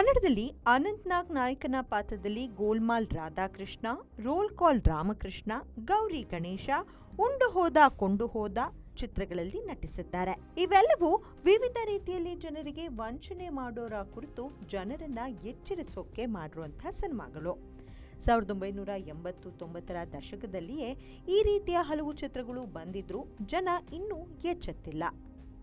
ಕನ್ನಡದಲ್ಲಿ ಅನಂತ್ನಾಗ್ ನಾಯಕನ ಪಾತ್ರದಲ್ಲಿ ಗೋಲ್ಮಾಲ್ ರಾಧಾಕೃಷ್ಣ, ರೋಲ್ ಕಾಲ್ ರಾಮಕೃಷ್ಣ, ಗೌರಿ ಗಣೇಶ, ಉಂಡು ಹೋದ ಕೊಂಡು ಹೋದ ಚಿತ್ರಗಳಲ್ಲಿ ನಟಿಸಿದ್ದಾರೆ. ಇವೆಲ್ಲವೂ ವಿವಿಧ ರೀತಿಯಲ್ಲಿ ಜನರಿಗೆ ವಂಚನೆ ಮಾಡೋರ ಕುರಿತು ಜನರನ್ನ ಎಚ್ಚರಿಸೋಕೆ ಮಾಡಿರುವಂತಹ ಸಿನಿಮಾಗಳು. ಸಾವಿರದ ಒಂಬೈನೂರ ಎಂಬತ್ತು ತೊಂಬತ್ತರ ದಶಕದಲ್ಲಿಯೇ ಈ ರೀತಿಯ ಹಲವು ಚಿತ್ರಗಳು ಬಂದಿದ್ರು ಜನ ಇನ್ನೂ ಎಚ್ಚೆತ್ತಿಲ್ಲ.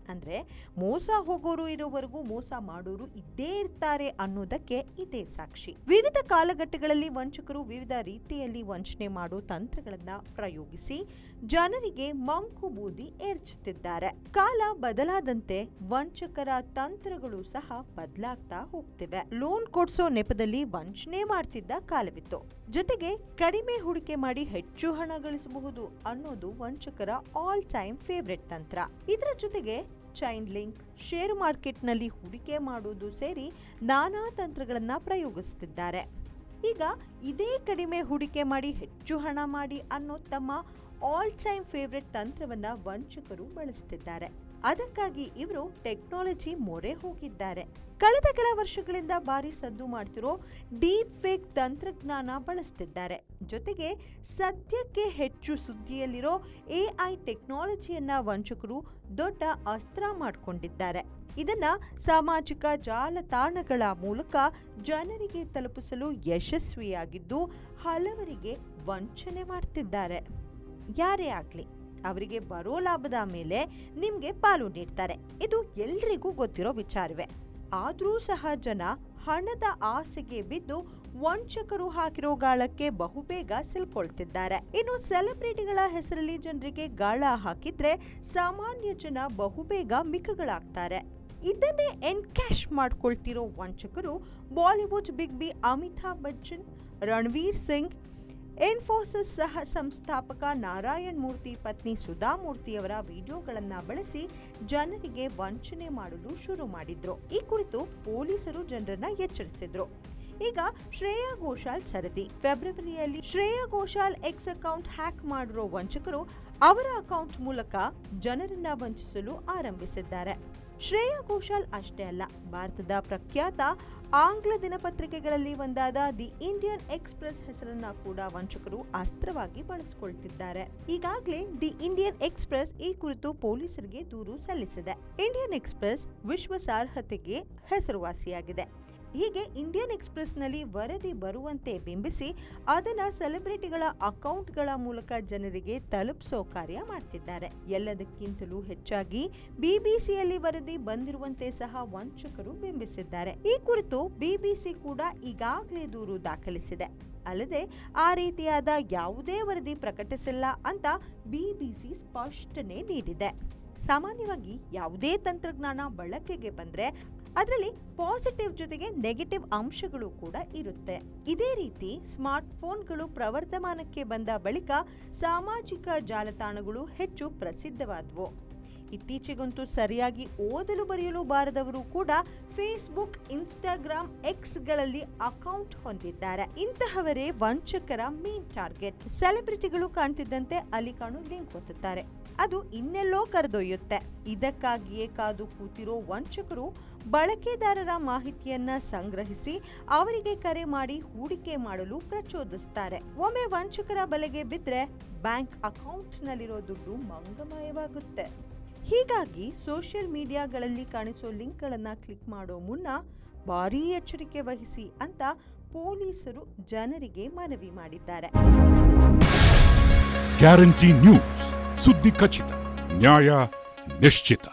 ಅಂದ್ರೆ ಮೋಸ ಹೋಗೋರು ಇರೋವರೆಗೂ ಮೋಸ ಮಾಡೋರು ಇದ್ದೇ ಇರ್ತಾರೆ ಅನ್ನೋದಕ್ಕೆ ಇದೇ ಸಾಕ್ಷಿ. ವಿವಿಧ ಕಾಲಘಟ್ಟಗಳಲ್ಲಿ ವಂಚಕರು ವಿವಿಧ ರೀತಿಯಲ್ಲಿ ವಂಚನೆ ಮಾಡೋ ತಂತ್ರಗಳನ್ನು ಪ್ರಯೋಗಿಸಿ ಜನರಿಗೆ ಮಂಕು ಬೂದಿ ಏರ್ಚುತ್ತಿದ್ದಾರೆ. ಕಾಲ ಬದಲಾದಂತೆ ವಂಚಕರ ತಂತ್ರಗಳು ಸಹ ಬದಲಾಗ್ತಾ ಹೋಗ್ತಿವೆ. ಲೋನ್ ಕೊಡ್ಸೋ ನೆಪದಲ್ಲಿ ವಂಚನೆ ಮಾಡ್ತಿದ್ದ ಕಾಲವಿತ್ತು. ಜೊತೆಗೆ ಕಡಿಮೆ ಹೂಡಿಕೆ ಮಾಡಿ ಹೆಚ್ಚು ಹಣ ಗಳಿಸಬಹುದು ಅನ್ನೋದು ವಂಚಕರ ಆಲ್ ಟೈಮ್ ಫೇವ್ರೆಟ್ ತಂತ್ರ. ಇದರ ಜೊತೆಗೆ ಚೈನ್ ಲಿಂಕ್ ಶೇರ್ ಮಾರ್ಕೆಟ್ನಲ್ಲಿ ಹೂಡಿಕೆ ಮಾಡುವುದು ಸೇರಿ ನಾನಾ ತಂತ್ರಗಳನ್ನು ಪ್ರಯೋಗಿಸುತ್ತಿದ್ದಾರೆ ಈಗ ಇದೇ ಕಡಿಮೆ ಹೂಡಿಕೆ ಮಾಡಿ ಹೆಚ್ಚು ಹಣ ಮಾಡಿ ಅನ್ನೋ ತಮ್ಮ ಆಲ್ ಟೈಮ್ ಫೇವ್ರೆಟ್ ತಂತ್ರವನ್ನ ವಂಚಕರು ಬಳಸುತ್ತಿದ್ದಾರೆ ಅದಕ್ಕಾಗಿ ಇವರು ಟೆಕ್ನಾಲಜಿ ಮೊರೆ ಹೋಗಿದ್ದಾರೆ. ಕಳೆದ ಕೆಲ ವರ್ಷಗಳಿಂದ ಭಾರಿ ಸದ್ದು ಮಾಡ್ತಿರೋ ಡೀಪ್ ಫೇಕ್ ತಂತ್ರಜ್ಞಾನ ಬಳಸ್ತಿದ್ದಾರೆ. ಜೊತೆಗೆ ಸದ್ಯಕ್ಕೆ ಹೆಚ್ಚು ಸುದ್ದಿಯಲ್ಲಿರೋ ಎಐ ಟೆಕ್ನಾಲಜಿಯನ್ನ ವಂಚಕರು ದೊಡ್ಡ ಅಸ್ತ್ರ ಮಾಡಿಕೊಂಡಿದ್ದಾರೆ. ಇದನ್ನ ಸಾಮಾಜಿಕ ಜಾಲತಾಣಗಳ ಮೂಲಕ ಜನರಿಗೆ ತಲುಪಿಸಲು ಯಶಸ್ವಿಯಾಗಿದ್ದು ಹಲವರಿಗೆ ವಂಚನೆ ಮಾಡ್ತಿದ್ದಾರೆ. ಯಾರೇ ಆಗಲಿ, ಅವರಿಗೆ ಬರೋ ಲಾಭದ ಮೇಲೆ ನಿಮಗೆ ಪಾಲು ನೀಡ್ತಾರೆ. ಇದು ಎಲ್ರಿಗೂ ಗೊತ್ತಿರೋ ವಿಚಾರವೇ. ಆದರೂ ಸಹ ಜನ ಹಣದ ಆಸೆಗೆ ಬಿದ್ದು ವಂಚಕರು ಹಾಕಿರೋ ಗಾಳಕ್ಕೆ ಬಹುಬೇಗ ಸಿಲ್ಕೊಳ್ತಿದ್ದಾರೆ. ಇನ್ನು ಸೆಲೆಬ್ರಿಟಿಗಳ ಹೆಸರಲ್ಲಿ ಜನರಿಗೆ ಗಾಳ ಹಾಕಿದ್ರೆ ಸಾಮಾನ್ಯ ಜನ ಬಹುಬೇಗ ಮಿಕ್ಕಗಳಾಗ್ತಾರೆ. ಇದನ್ನೇ ಎನ್ಕ್ಯಾಶ್ ಮಾಡ್ಕೊಳ್ತಿರೋ ವಂಚಕರು Bollywood big B Amitabh Bachchan, Ranveer Singh Infosys ಸಹ ಸಂಸ್ಥಾಪಕ ನಾರಾಯಣ್ ಮೂರ್ತಿ, ಪತ್ನಿ ಸುಧಾಮೂರ್ತಿಯವರ ವಿಡಿಯೋಗಳನ್ನ ಬಳಸಿ ಜನರಿಗೆ ವಂಚನೆ ಮಾಡಲು ಶುರು ಮಾಡಿದ್ರು. ಈ ಕುರಿತು ಪೊಲೀಸರು ಜನರನ್ನ ಎಚ್ಚರಿಸಿದ್ರು. ಈಗ ಶ್ರೇಯಾ ಘೋಷಾಲ್ ಸರದಿ. ಫೆಬ್ರವರಿಯಲ್ಲಿ Shreya Ghoshal X account hack ಮಾಡಿರೋ ವಂಚಕರು ಅವರ ಅಕೌಂಟ್ ಮೂಲಕ ಜನರನ್ನ ವಂಚಿಸಲು ಆರಂಭಿಸಿದ್ದಾರೆ. ಶ್ರೇಯಾ ಘೋಷಾಲ್ ಅಷ್ಟೇ ಅಲ್ಲ, ಭಾರತದ ಪ್ರಖ್ಯಾತ ಆಂಗ್ಲ ದಿನಪತ್ರಿಕೆಗಳಲ್ಲಿ ಒಂದಾದ ದಿ ಇಂಡಿಯನ್ ಎಕ್ಸ್ಪ್ರೆಸ್ ಹೆಸರನ್ನ ಕೂಡ ವಂಚಕರು ಅಸ್ತ್ರವಾಗಿ ಬಳಸಿಕೊಳ್ತಿದ್ದಾರೆ. ಈಗಾಗಲೇ ದಿ ಇಂಡಿಯನ್ ಎಕ್ಸ್ಪ್ರೆಸ್ ಈ ಕುರಿತು ಪೊಲೀಸರಿಗೆ ದೂರು ಸಲ್ಲಿಸಿದೆ. ಇಂಡಿಯನ್ ಎಕ್ಸ್ಪ್ರೆಸ್ ವಿಶ್ವಾಸಾರ್ಹತೆಗೆ ಹೆಸರುವಾಸಿಯಾಗಿದೆ. ಹೀಗೆ ಇಂಡಿಯನ್ ಎಕ್ಸ್ಪ್ರೆಸ್ನಲ್ಲಿ ವರದಿ ಬರುವಂತೆ ಬಿಂಬಿಸಿ ಅದನ್ನು ಸೆಲೆಬ್ರಿಟಿಗಳ ಅಕೌಂಟ್ಗಳ ಮೂಲಕ ಜನರಿಗೆ ತಲುಪಿಸೋ ಕಾರ್ಯ ಮಾಡ್ತಿದ್ದಾರೆ. ಎಲ್ಲದಕ್ಕಿಂತಲೂ ಹೆಚ್ಚಾಗಿ ಬಿಬಿಸಿಯಲ್ಲಿ ವರದಿ ಬಂದಿರುವಂತೆ ಸಹ ವಂಚಕರು ಬಿಂಬಿಸಿದ್ದಾರೆ. ಈ ಕುರಿತು ಬಿಬಿಸಿ ಕೂಡ ಈಗಾಗಲೇ ದೂರು ದಾಖಲಿಸಿದೆ. ಅಲ್ಲದೆ ಆ ರೀತಿಯಾದ ಯಾವುದೇ ವರದಿ ಪ್ರಕಟಿಸಿಲ್ಲ ಅಂತ ಬಿಬಿಸಿ ಸ್ಪಷ್ಟನೆ ನೀಡಿದೆ. ಸಾಮಾನ್ಯವಾಗಿ ಯಾವುದೇ ತಂತ್ರಜ್ಞಾನ ಬಳಕೆಗೆ ಬಂದ್ರೆ ಅದರಲ್ಲಿ ಪಾಸಿಟಿವ್ ಜೊತೆಗೆ ನೆಗೆಟಿವ್ ಅಂಶಗಳು ಕೂಡ ಇರುತ್ತೆ. ಇದೇ ರೀತಿ ಸ್ಮಾರ್ಟ್ ಫೋನ್ಗಳು ಪ್ರವರ್ಧಮಾನಕ್ಕೆ ಬಂದ ಬಳಿಕ ಸಾಮಾಜಿಕ ಜಾಲತಾಣಗಳು ಹೆಚ್ಚು ಪ್ರಸಿದ್ಧವಾದವು. ಇತ್ತೀಚೆಗಂತೂ ಸರಿಯಾಗಿ ಓದಲು ಬರೆಯಲು ಬಾರದವರು ಕೂಡ ಫೇಸ್ಬುಕ್ ಇನ್ಸ್ಟಾಗ್ರಾಮ್ ಎಕ್ಸ್ಗಳಲ್ಲಿ ಅಕೌಂಟ್ ಹೊಂದಿದ್ದಾರೆ. ಇಂತಹವರೇ ವಂಚಕರ ಮೇನ್ ಟಾರ್ಗೆಟ್ ಸೆಲೆಬ್ರಿಟಿಗಳು ಕಾಣ್ತಿದ್ದಂತೆ ಅಲ್ಲಿ ಕಾಣು ಲಿಂಕ್ ಒತ್ತುತ್ತಾರೆ ಅದು ಇನ್ನೆಲ್ಲೋ ಕರೆದೊಯ್ಯುತ್ತೆ. ಇದಕ್ಕಾಗಿಯೇ ಕಾದು ಕೂತಿರೋ ವಂಚಕರು ಬಳಕೆದಾರರ ಮಾಹಿತಿಯನ್ನ ಸಂಗ್ರಹಿಸಿ ಅವರಿಗೆ ಕರೆ ಮಾಡಿ ಹೂಡಿಕೆ ಮಾಡಲು ಪ್ರಚೋದಿಸ್ತಾರೆ. ಒಮ್ಮೆ ವಂಚಕರ ಬಲೆಗೆ ಬಿದ್ದರೆ ಬ್ಯಾಂಕ್ ಅಕೌಂಟ್ನಲ್ಲಿರೋ ದುಡ್ಡು ಮಂಗಮಯವಾಗುತ್ತೆ. ಹೀಗಾಗಿ ಸೋಷಿಯಲ್ ಮೀಡಿಯಾಗಳಲ್ಲಿ ಕಾಣಿಸೋ ಲಿಂಕ್ಗಳನ್ನು ಕ್ಲಿಕ್ ಮಾಡೋ ಮುನ್ನ ಭಾರೀ ಎಚ್ಚರಿಕೆ ವಹಿಸಿ ಅಂತ ಪೊಲೀಸರು ಜನರಿಗೆ ಮನವಿ ಮಾಡಿದ್ದಾರೆ. ಗ್ಯಾರಂಟಿ ನ್ಯೂಸ್ ಸುದ್ದಿ ಖಚಿತ, ನ್ಯಾಯ ನಿಶ್ಚಿತ.